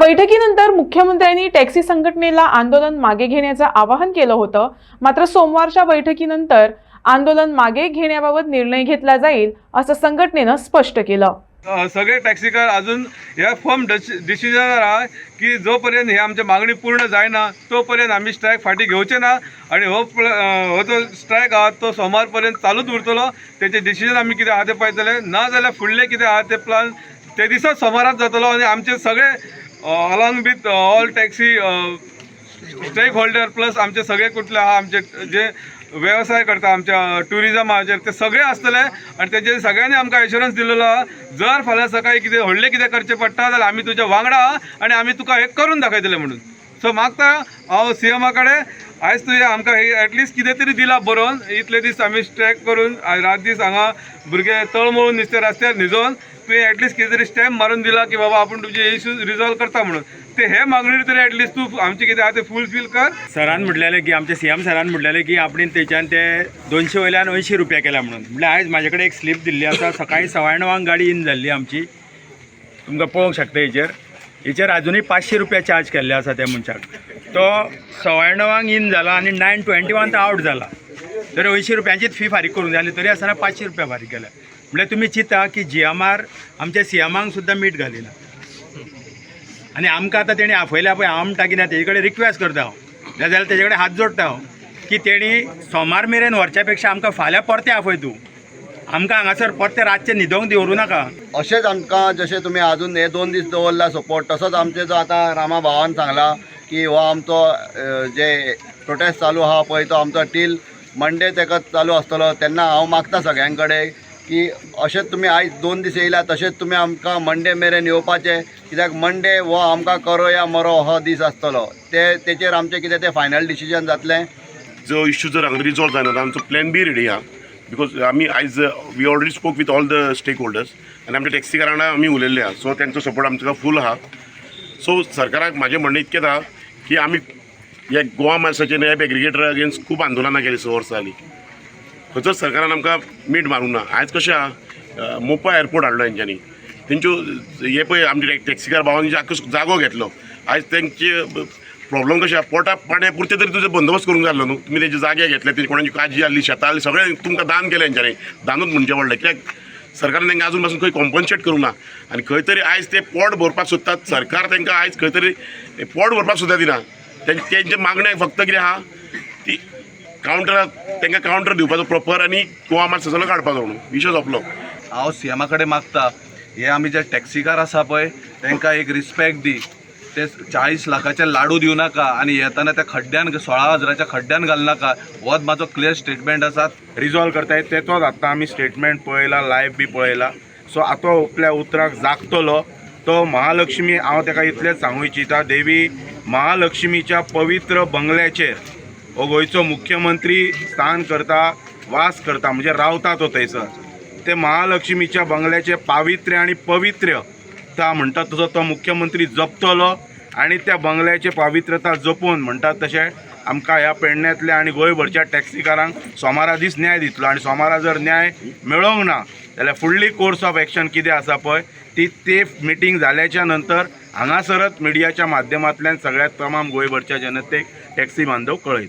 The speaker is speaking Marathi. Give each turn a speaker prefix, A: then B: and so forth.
A: बैठकीनंतर मुख्यमंत्र्यांनी टॅक्सी संघटनेला आंदोलन मागे घेण्याचं आवाहन केलं होतं. मात्र सोमवारच्या बैठकीनंतर आंदोलन मागे घेण्याबाबत निर्णय घेतला जाईल असं संघटनेनं स्पष्ट केलं.
B: सगळे टॅक्सीकार अजून ह्या फर्म डिसिजनर आहा की जोपर्यंत हे आमची मागणी पूर्ण जायना तोपर्यंत आम्ही स्ट्रायक फाटी घेवचे ना. आणि हो प्ल- हो जो स्ट्रायक आहा तो सोमारपर्यंत चालूच उरतलो. त्याचे डिसिजन आम्ही कितें आहा ते पळयतले ना जाल्यार फुडले कितें आहा ते प्लान ते दिसाच सोमारात जातलो आणि आमचे सगळे along with all taxi stake holder plus आमचे सगळे कुठले आहा आमचे जे व्यवसाय करता आमच्या टुरिजमाचेर ते सगळे आसतले आनी तेजेर सगळ्यांनी आमकां एश्युरन्स दिलेलो आहा जर फाल्यां सकाळी कितें व्हडलें कितें करचें पडटा जाल्यार आमी तुज्या वांगडा आहा आनी आमी तुका हे करून दाखयतले म्हणून. सो मागता हांव सी एमा कडेन आयज तुवें आमकां हे एटलिस्ट कितें तरी दिलां बरोवन इतले दीस आमी स्ट्रेक करून रात दीस हांगा भुरगे तळमळून नुस्तें रस्त्यार न्हिजोवन तुवें ॲटलिस्ट कितें तरी स्टॅम्प मारून दिला की बाबा आपूण तुमचे इश्यू रिझॉल्व करता म्हणून. ते हे मागणी तरी ॲटलिस्ट तूं आमचे कितें आहा ते फुलफील कर.
C: सरान म्हटलेले की आमच्या सी एम सरान म्हटलेले की आपण तेच्यान ते दोनशे वयल्यान अंयशीं रुपया केल्या म्हणून. म्हणजे आयज म्हाजे कडेन एक स्लीप दिल्ली आसा सकाळी सवाय णवांक गाडी इन जाल्ली आमची. तुमकां पळोवंक शकता हेचेर. हेचेर अजुनूय पांचशे रुपया चार्ज केल्ले आसा त्या मनशाक. तो सवाय णवांक इन जाला आनी नायन ट्वेंटी वन तो आउट जाला तर अंयशीं रुपयांचीच फी फारीक करूंक जाय तरी आसतना पांचशे रुपया फारीक केल्या. म्हणजे म्हळ्यार तुमी चिंता की जी एम आर आमच्या सी एमांक सुद्दां मीठ घालिना. आनी आमकां आतां तेणी आपयल्या पळय आमटा की कितें तेजे कडेन रिक्वेस्ट करता हांव. नाजाल्यार तेजे कडेन हात जोडटा हांव की तेणी सोमार मेरेन व्हरच्या पेक्षा आमकां फाल्यां परते आपय तूं. आमकां हांगासर परते रातचे न्हिदोंक दवरूं नाका.
D: अशेंच आमकां जशें तुमी आजून हे दोन दीस दवरला सपोर्ट तसोच आमचे जो आतां रामा भावान सांगला की हो आमचो जे प्रोटेस्ट चालू आहा पळय तो आमचो टील मंडे तेका चालू आसतलो तेन्ना हांव मागता सगळ्यां कडेन की अशेंच तुमी आयज दोन दीस येयला तशेंच तुमी आमकां मंडे मेरेन येवपाचें. कित्याक मंडे हो आमकां करो या मरो हो दीस आसतलो. ते तेचेर आमचें कितें तें फायनल डिसिजन जातलें.
E: जो इश्यू जर हांगा रिजॉल्व जायना आमचो प्लॅन बी रेडी आहा बिकॉज आमी आयज we already spoke with all the stake holders आनी आमच्या टॅक्सी कारणा आमी उलयल्ले आहा सो तेंचो सपोर्ट आमच्या फूल आहा सो सरकाराक म्हाजें म्हणणें इतकेंच आहा की आमी हे गोवा मार्साचेर हे एग्रिगेटरा अगेन्स्ट खूब आंदोलनां केलीं स वर्सां जालीं खंयचोच सरकारान आमकां मीठ मारूंक ना आयज कशें आहा मोपा एअरपोर्ट हाडलो हेंच्यांनी तेंच्यो हे पळय आमचे टॅक्सीकार भावांनी आख्खो जागो घेतलो. आयज तेंचे प्रॉब्लम कशें आहा पोटा पाण्या पुरते तरी तुजो बंदोबस्त करूंक जाय न्हू. तुमी तेंचे जागे घेतले तेंची कोणाची काजी आसली शेतां आसली सगळें तुमकां दान केलें हेंच्यांनी दानूच म्हणचें व्हडलें कित्याक? सरकारान तांकां आजून पासून खंय कॉम्पन्सेट करूंक ना. आनी खंय तरी आयज ते पोट भरपाक सोदतात. सरकार तांकां आयज खंय तरी पोट भरपाक सुद्दां दिना. तें- तेंचे मागण्याक फक्त कितें आहा ती कावंटर तांकां कावंटर दिवपाचो प्रॉपर आनी गोवा मार्च सगळो काडपाचो म्हणून विशय सोंपलो.
F: हांव सी एमा कडेन मागता. हे आमी जे टॅक्सीकार आसा पळय तांकां एक रिस्पेक्ट दी. ते चाळीस लाखाचे लाडू दिवं नाका आनी येताना त्या खड्ड्यान सोळा हजाराच्या खड्ड्यान घालनाका होच म्हाजो क्लियर स्टेटमेंट आसा
C: रिजॉल्व करताय तेचोच आतां आमी स्टेटमेंट पळयला लायव्ह बी पळयला. सो आतां आपल्या उतराक जागतलो. तो महालक्ष्मी हांव ताका इतलेंच सांगूं इच्छिता. देवी महालक्ष्मीच्या पवित्र बंगल्याचेर हो गोंयचो मुख्यमंत्री स्थान करता वास करता म्हणजे रावता तो थंयसर ते महालक्ष्मीच्या बंगल्याचे पावित्र्य आणि पवित्र्य ता म्हणटा तसो तो मुख्यमंत्री जपतलो आणि त्या बंगल्याचे पावित्रता जपून म्हणटात तशें आमकां ह्या पेडण्यांतल्या आनी गोंयभरच्या टॅक्सीकारांक सोमारा दीस न्याय दितलो. आनी सोमारा जर न्याय मेळोंक ना जाल्यार फुडली कोर्स ऑफ एक्शन कितें आसा पळय ती ते मिटींग जाल्याच्या नंतर हांगासरच मिडियाच्या माध्यमांतल्यान सगळ्यात तमाम गोंयभरच्या जनतेक टॅक्सी बांधव कळयता